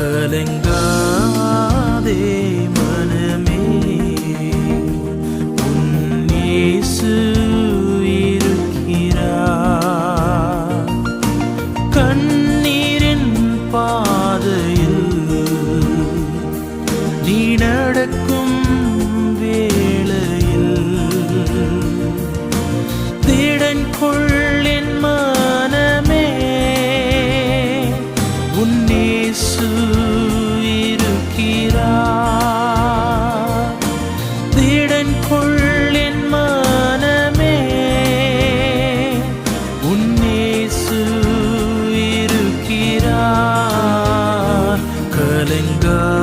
கலங்காதே மனமே. உன்னேசு இருக்கிறார். கண்ணீரின் பாதையில் நீ நடக்கும் உன்னேசு இருக்கிறார். திடன் கொள்ளின் மனமே. உன்னேசு இருக்கிறார். கலங்கா